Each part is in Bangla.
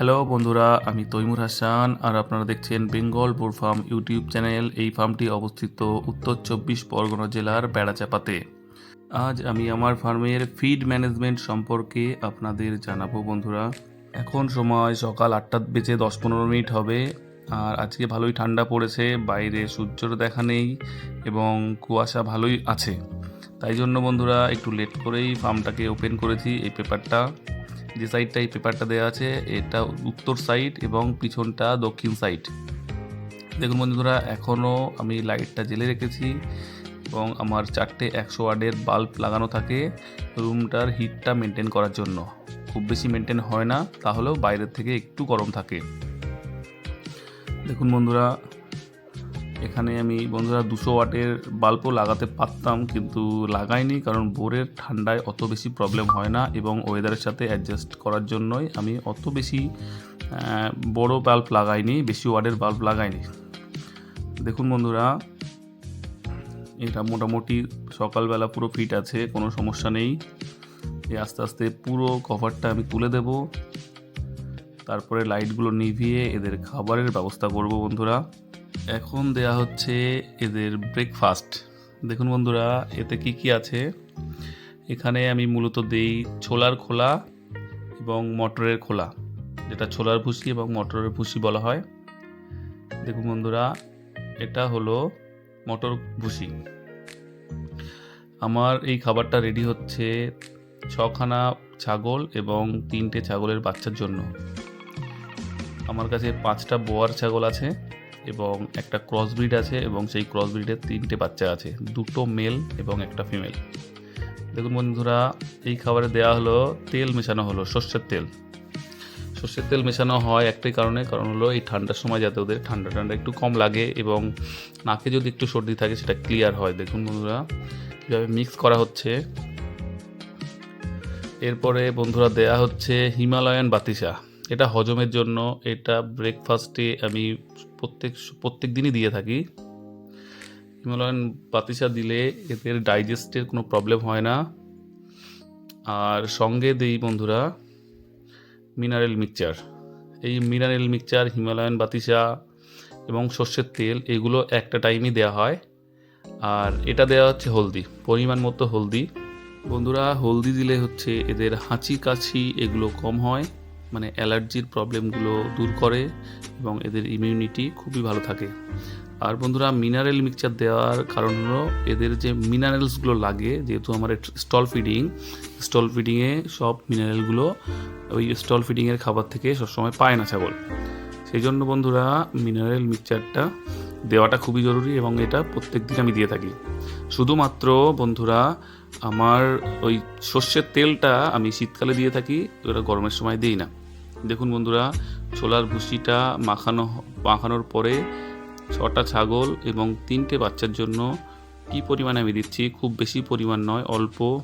হ্যালো বন্ধুরা, আমি তৈমুর হাসান আর আপনারা দেখছেন Bengal boar farm YouTube channel. এই ফার্মটি অবস্থিত উত্তর চব্বিশ পরগনা জেলার বেড়াচাপাতে। আজ আমি আমার ফার্মের ফিড ম্যানেজমেন্ট সম্পর্কে আপনাদের জানাব বন্ধুরা। এখন সময় সকাল আটটা বেজে দশ পনেরো মিনিট হবে আর আজকে ভালোই ঠান্ডা পড়েছে, বাইরে সূর্যর দেখা নেই এবং কুয়াশা ভালোই আছে। তাই জন্য বন্ধুরা, একটু লেট করেই ফার্মটাকে ওপেন করেছি এই পেপারটা যে সাইডটা এই পেপারটা দেওয়া আছে, এটা উত্তর সাইড এবং পিছনটা দক্ষিণ সাইড। দেখুন বন্ধুরা এখনও আমি লাইটটা জেলে রেখেছি এবং আমার চারটে একশো ওয়ার্ডের বাল্ব লাগানো থাকে রুমটার হিটটা মেনটেন করার জন্য। খুব বেশি মেনটেন হয় না, তাহলেও বাইরের থেকে একটু গরম থাকে। দেখুন বন্ধুরা এখানে আমি বন্ধুরা দুশো ওয়াটের বাল্বও লাগাতে পারতাম, কিন্তু লাগাইনি কারণ বোরের ঠান্ডায় অত বেশি প্রবলেম হয় না এবং ওয়েদারের সাথে অ্যাডজাস্ট করার জন্যই আমি অত বেশি বড় বাল্ব লাগাইনি, বেশি ওয়াটের বাল্ব লাগাইনি। দেখুন বন্ধুরা, এটা মোটামুটি সকালবেলা পুরো ফিট আছে, কোনো সমস্যা নেই। এই আস্তে আস্তে পুরো কভারটা আমি তুলে দেব। তারপরে লাইটগুলো নিভিয়ে এদের খাবারের ব্যবস্থা করব বন্ধুরা। এখন দেয়া হচ্ছে এদের ব্রেকফাস্ট দেখুন বন্ধুরা, এতে কি কি আছে? এখানে আমি মূলত দেই ছোলার খোলা এবং মটরের খোলা, যেটা ছোলার ভুসি এবং মটরের ভুসি বলা হয়। দেখুন বন্ধুরা, এটা হলো মটর ভুসি। আমার এই খাবারটা রেডি হচ্ছে ছখানা ছাগল এবং তিনটে ছাগলের বাচ্চার জন্য। আমার কাছে পাঁচটা বোয়ার ছাগল আছে। এবং একটা ক্রস ব্রিড আছে এবং সেই ক্রস ব্রিডের তিনটে বাচ্চা আছে। দুটো মেল এবং একটা ফিমেল দেখুন বন্ধুরা, এই খাবারে দেওয়া হলো তেল মেশানো হলো, সর্ষের তেল। সর্ষের তেল মেশানো হয় একটাই কারণে, কারণ হলো এই ঠান্ডার সময় যাতে ওদের ঠান্ডা ঠান্ডা একটু কম লাগে এবং নাকে যদি একটু সর্দি থাকে সেটা ক্লিয়ার হয়। দেখুন বন্ধুরা, কীভাবে মিক্স করা হচ্ছে। এরপরে বন্ধুরা দেয়া হচ্ছে হিমালয়ান বাতিসা। এটা হজমের জন্য, এটা ব্রেকফাস্টে আমি প্রত্যেক প্রত্যেক দিনই দিয়ে থাকি। হিমালয়ান বাতিসা দিলে এদের ডাইজেস্টের কোনো প্রবলেম হয় না। আর সঙ্গে দেই বন্ধুরা মিনারেল মিক্সচার এই মিনারেল মিক্সচার হিমালয়ান বাতিসা এবং সর্ষের তেল, এগুলো একটা টাইমই দেওয়া হয়। আর এটা দেওয়া হচ্ছে হলদি, পরিমাণ মতো হলদি। বন্ধুরা, হলদি দিলে হচ্ছে এদের হাঁচি কাশি এগুলো কম হয়। মানে অ্যালার্জির প্রবলেমগুলো দূর করে এবং এদের ইমিউনিটি খুবই ভালো থাকে। আর বন্ধুরা মিনারেল মিক্সচার দেওয়ার কারণ হলো এদের যে মিনারেলসগুলো লাগে, যেহেতু আমার স্টল ফিডিং স্টল ফিডিংয়ে সব মিনারেলগুলো ওই স্টল ফিডিংয়ের খাবার থেকে সবসময় পায় না ছাগল। সেই জন্য বন্ধুরা মিনারেল মিক্সচারটা দেওয়াটা খুবই জরুরি এবং এটা প্রত্যেক দিন আমি দিয়ে থাকি। শুধুমাত্র বন্ধুরা, আমার ওই সর্ষের তেলটা আমি শীতকালে দিয়ে থাকি, ওটা গরমের সময় দিই না। দেখুন বন্ধুরা, ছোলার ভুসিটা মাখানো মাখানোর পরে ছটা ছাগল এবং তিনটে বাচ্চার জন্য কি পরিমাণে আমি দিচ্ছি? খুব বেশি পরিমাণ নয়, অল্প।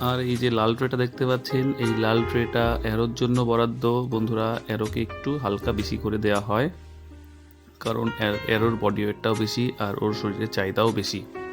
আর এই যে লাল ট্রেটা দেখতে পাচ্ছেন, এই লাল ট্রেটা অ্যারোর জন্য বরাদ্দ। বন্ধুরা অ্যারোকে একটু হালকা বেশি করে দেওয়া হয়, কারণ অ্যার- অ্যারোর বডি ওয়েটটাও বেশি আর ওর শরীরের চাহিদাও বেশি।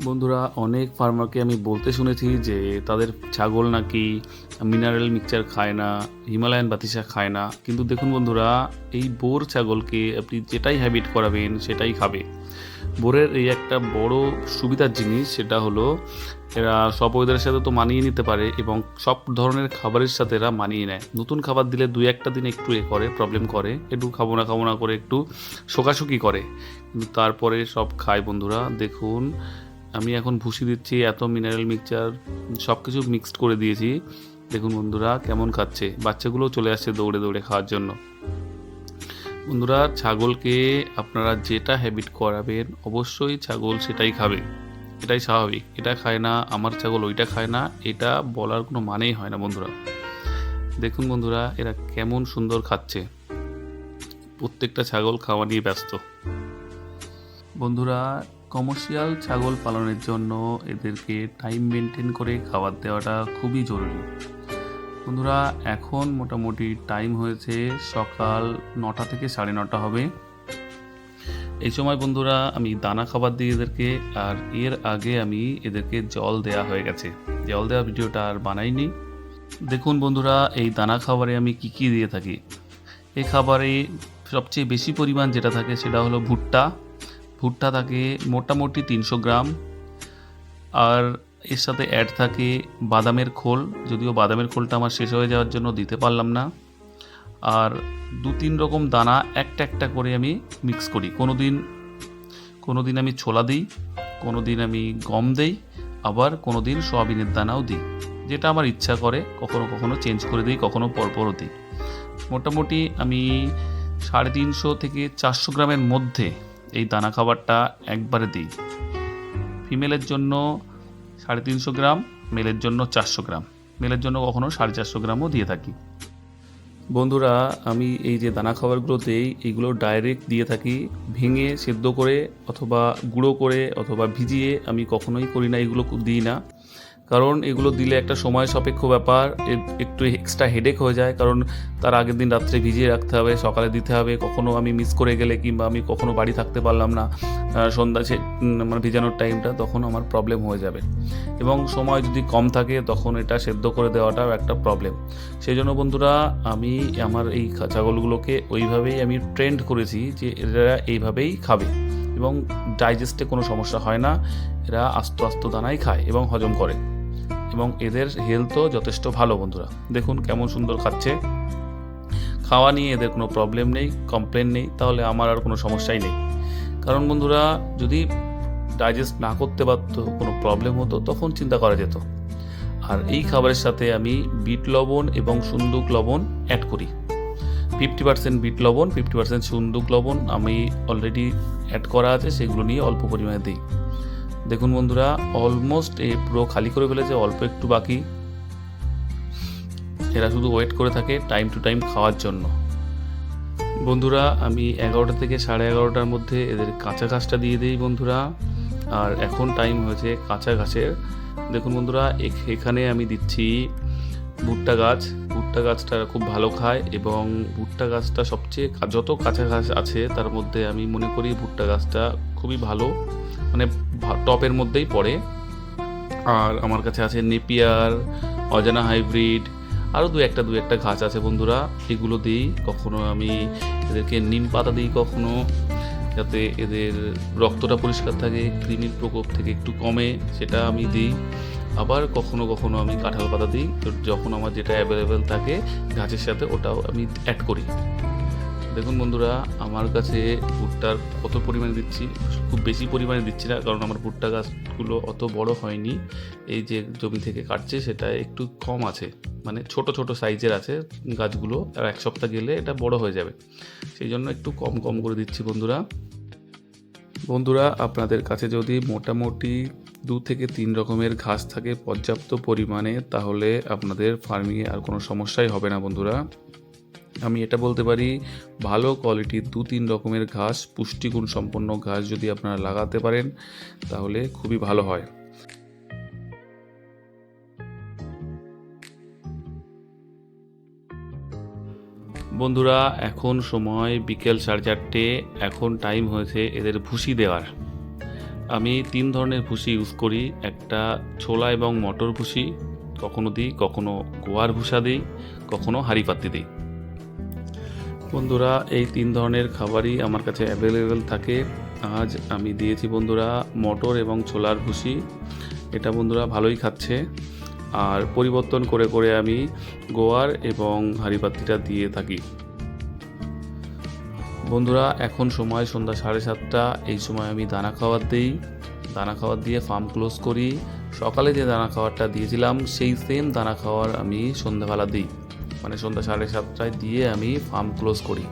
বন্ধুরা, অনেক ফার্মারকে আমি বলতে শুনেছি যে তাদের ছাগল নাকি মিনারেল মিক্সচার খায় না হিমালয়ান বাতিসা খায় না। কিন্তু দেখুন বন্ধুরা, এই বোর ছাগলকে আপনি যেটাই হ্যাবিট করাবেন, সেটাই খাবে। বোরের এই একটা বড় সুবিধার জিনিস, সেটা হলো এরা সব ওয়েদারের সাথে তো মানিয়ে নিতে পারে এবং সব ধরনের খাবারের সাথে এরা মানিয়ে নেয়। নতুন খাবার দিলে দুই একটা দিন একটু এ করে প্রবলেম করে, একটু খাব না খাব না করে, একটু শোকাশুকি করে। কিন্তু তারপরে সব খায় বন্ধুরা। দেখুন আমি এখন ভুসি দিচ্ছি, এত মিনারেল মিক্সচার সব কিছু মিক্সড করে দিয়েছি। দেখুন বন্ধুরা, কেমন খাচ্ছে। বাচ্চাগুলোও চলে আসছে দৌড়ে দৌড়ে খাওয়ার জন্য। বন্ধুরা, ছাগলকে আপনারা যেটা হ্যাবিট করাবেন, অবশ্যই ছাগল সেটাই খাবে। এটাই স্বাভাবিক। এটা খায় না, আমার ছাগল ওইটা খায় না, এটা বলার কোনো মানেই হয় না বন্ধুরা। দেখুন বন্ধুরা, এরা কেমন সুন্দর খাচ্ছে। প্রত্যেকটা ছাগল খাওয়া নিয়ে ব্যস্ত। বন্ধুরা কমার্শিয়াল ছাগল পালনের জন্য এদেরকে টাইম মেনটেন করে খাবার দেওয়াটা খুবই জরুরি। বন্ধুরা, এখন মোটামুটি টাইম হয়েছে সকাল নটা থেকে সাড়ে নটা হবে। এই সময় বন্ধুরা, আমি দানা খাবার দিই এদেরকে, আর এর আগে আমি এদেরকে জল দেয়া হয়ে গেছে। জল দেওয়া ভিডিওটা আর বানাইনি। দেখুন বন্ধুরা, এই দানা খাবারে আমি কি কি দিয়ে থাকি। এই খাবারে সবচেয়ে বেশি পরিমাণ যেটা থাকে সেটা হলো ভুট্টা ভুট্টা থাকে মোটামুটি তিনশো গ্রাম। আর এর সাথে অ্যাড থাকে বাদামের খোল, যদিও বাদামের খোলটা আমার শেষ হয়ে যাওয়ার জন্য দিতে পারলাম না। আর দু তিন রকম দানা একটা একটা করে আমি মিক্স করি। কোনো দিন কোনো দিন আমি ছোলা দিই কোনো দিন আমি গম দেই, আবার কোনো দিন সোয়াবিনের দানাও দিই। যেটা আমার ইচ্ছা করে, কখনো কখনো চেঞ্জ করে দিই, কখনো পরপরও দিই। মোটামুটি আমি সাড়ে তিনশো থেকে চারশো গ্রামের মধ্যে এই দানা খাবারটা একবারে দিই। ফিমেলের জন্য সাড়ে তিনশো গ্রাম, মেলের জন্য চারশো গ্রাম। মেলের জন্য কখনও সাড়ে চারশো গ্রামও দিয়ে থাকি। বন্ধুরা, আমি এই যে দানা খাবারগুলো দেই এইগুলো ডাইরেক্ট দিয়ে থাকি, ভেঙে সেদ্ধ করে অথবা গুঁড়ো করে অথবা ভিজিয়ে আমি কখনোই করি না, এগুলো দিই না। কারণ এগুলো দিলে একটা সময় সাপেক্ষ ব্যাপার একটু এক্সট্রা হেডেক হয়ে যায়, কারণ তার আগের দিন রাত্রে ভিজিয়ে রাখতে হবে, সকালে দিতে হবে, কখনো আমি মিস করে গেলে কিংবা আমি কখনো বাড়ি থাকতে পারলাম না সন্ধ্যা সে মানে ভিজানোর টাইমটা তখন আমার প্রবলেম হয়ে যাবে। এবং সময় যদি কম থাকে, তখন এটা সেদ্ধ করে দেওয়াটাও একটা প্রবলেম সেই জন্য বন্ধুরা, আমি আমার এই ছাগলগুলোকে ওইভাবেই আমি ট্রেন্ড করেছি যে এরা এইভাবেই খাবে। এবং ডাইজেস্টে কোনো সমস্যা হয় না, এরা আস্ত আস্ত দানাই খায় এবং হজম করে। এবং এদের হেলথও যথেষ্ট ভালো, বন্ধুরা। দেখুন কেমন সুন্দর খাচ্ছে। খাওয়া নিয়ে এদের কোনো প্রবলেম নেই কমপ্লেন নেই, তাহলে আমার আর কোনো সমস্যাই নেই। কারণ বন্ধুরা, যদি ডাইজেস্ট না করতে পারতো, কোনো প্রবলেম হতো, তখন চিন্তা করা যেত। আর এই খাবারের সাথে আমি বিট লবণ এবং সুন্দুক লবণ অ্যাড করি। ফিফটি পার্সেন্ট বিট লবণ ফিফটি পার্সেন্ট সুন্দুক লবণ আমি অলরেডি অ্যাড করা আছে, সেগুলো নিয়ে অল্প পরিমাণে দিই। দেখুন বন্ধুরা অলমোস্ট এ পুরো খালি করে ফেলেছে, অল্প একটু বাকি। এরা শুধু ওয়েট করে থাকে টাইম টু টাইম খাওয়ার জন্য। বন্ধুরা, আমি এগারোটা থেকে সাড়ে এগারোটার মধ্যে এদের কাঁচা ঘাসটা দিয়ে দিই বন্ধুরা। আর এখন টাইম হয়েছে কাঁচা ঘাসের। দেখুন বন্ধুরা, এখ- এখানে আমি দিচ্ছি ভুট্টা গাছ। ভুট্টা গাছটা খুব ভালো খায় এবং ভুট্টা গাছটা সবচেয়ে যত কাঁচা ঘাস আছে, তার মধ্যে আমি মনে করি ভুট্টা গাছটা খুবই ভালো। মানে টপের মধ্যেই পড়ে। আর আমার কাছে আছে নেপিয়ার, অজানা হাইব্রিড আরও দু একটা দু একটা ঘাস আছে বন্ধুরা, এগুলো দিই। কখনো আমি এদেরকে নিম পাতা দিই কখনো, যাতে এদের রক্তটা পরিষ্কার থাকে, কৃমির প্রকোপ থেকে একটু কমে, সেটা আমি দিই। আবার কখনো কখনো আমি কাঁঠাল পাতা দিই যখন আমার যেটা অ্যাভেলেবেল থাকে, গাছের সাথে ওটাও আমি অ্যাড করি। দেখুন বন্ধুরা, আমার কাছে ভুট্টার কত পরিমাণে দিচ্ছি? খুব বেশি পরিমাণে দিচ্ছি না, কারণ আমার ভুট্টা গাছগুলো অত বড় হয়নি। এই যে জমি থেকে কাটছে, সেটা একটু কম আছে। মানে ছোট ছোট সাইজের আছে গাছগুলো, আর এক সপ্তাহ গেলে এটা বড় হয়ে যাবে। সেই জন্য একটু কম কম করে দিচ্ছি বন্ধুরা। বন্ধুরা, আপনাদের কাছে যদি মোটামুটি দু থেকে তিন রকমের ঘাস থাকে পর্যাপ্ত পরিমাণে, তাহলে আপনাদের ফার্মিংয়ে আর কোনো সমস্যাই হবে না বন্ধুরা। আমি এটা বলতে পারি, ভালো কোয়ালিটির দু তিন রকমের ঘাস, পুষ্টিগুণ সম্পন্ন ঘাস যদি আপনারা লাগাতে পারেন, তাহলে খুবই ভালো হয়। বন্ধুরা, এখন সময় বিকেল সাড়ে চারটে, এখন টাইম হয়েছে এদের ভুসি দেওয়ার। আমি তিন ধরনের ভুসি ইউজ করি, একটা ছোলা এবং মটর ভুসি, কখনো দিই, কখনো গোয়ার ভুসা দিই, কখনো হাঁড়ি পাত্তি দিই। বন্ধুরা, এই তিন ধরনের খাবারই আমার কাছে অ্যাভেলেবেল থাকে। আজ আমি দিয়েছি বন্ধুরা মটর এবং ছোলার ভুসি। এটা বন্ধুরা ভালোই খাচ্ছে। আর পরিবর্তন করে করে আমি গোয়ার এবং হাঁড়িপাত্তিটা দিয়ে থাকি। বন্ধুরা, এখন সময় সন্ধ্যা সাড়ে সাতটা। এই সময় আমি দানা খাবার দিই। দানা খাবার দিয়ে ফার্ম ক্লোজ করি। সকালে যে দানা খাবারটা দিয়েছিলাম, সেই সেম দানা খাবার আমি সন্ধ্যাবেলা দিই। মানে সন্ধ্যা সাড়ে সাতটায় দিয়ে আমি ফার্ম ক্লোজ করি।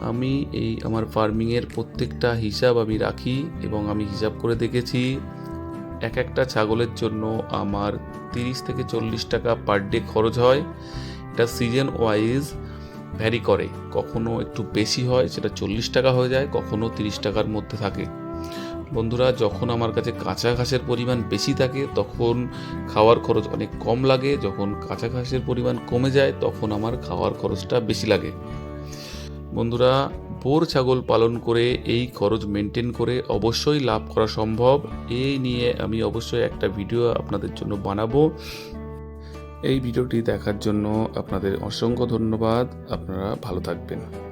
আমি এই আমার ফার্মিংয়ের প্রত্যেকটা হিসাব আমি রাখি এবং আমি হিসাব করে দেখেছি, এক একটা ছাগলের জন্য আমার তিরিশ থেকে চল্লিশ টাকা পার ডে খরচ হয়। এটা সিজন ওয়াইজ ভ্যারি করে। কখনো একটু বেশি হয়, সেটা চল্লিশ টাকা হয়ে যায়, কখনো তিরিশ টাকার মধ্যে থাকে। বন্ধুরা, যখন আমার কাছে কাঁচা ঘাসের পরিমাণ বেশি থাকে, তখন খাওয়ার খরচ অনেক কম লাগে। যখন কাঁচা ঘাসের পরিমাণ কমে যায়, তখন আমার খাওয়ার খরচটা বেশি লাগে। বন্ধুরা, বোর ছাগল পালন করে এই খরচ মেনটেন করে অবশ্যই লাভ করা সম্ভব। এই নিয়ে আমি অবশ্যই একটা ভিডিও আপনাদের জন্য বানাবো। এই ভিডিওটি দেখার জন্য আপনাদের অসংখ্য ধন্যবাদ। আপনারা ভালো থাকবেন।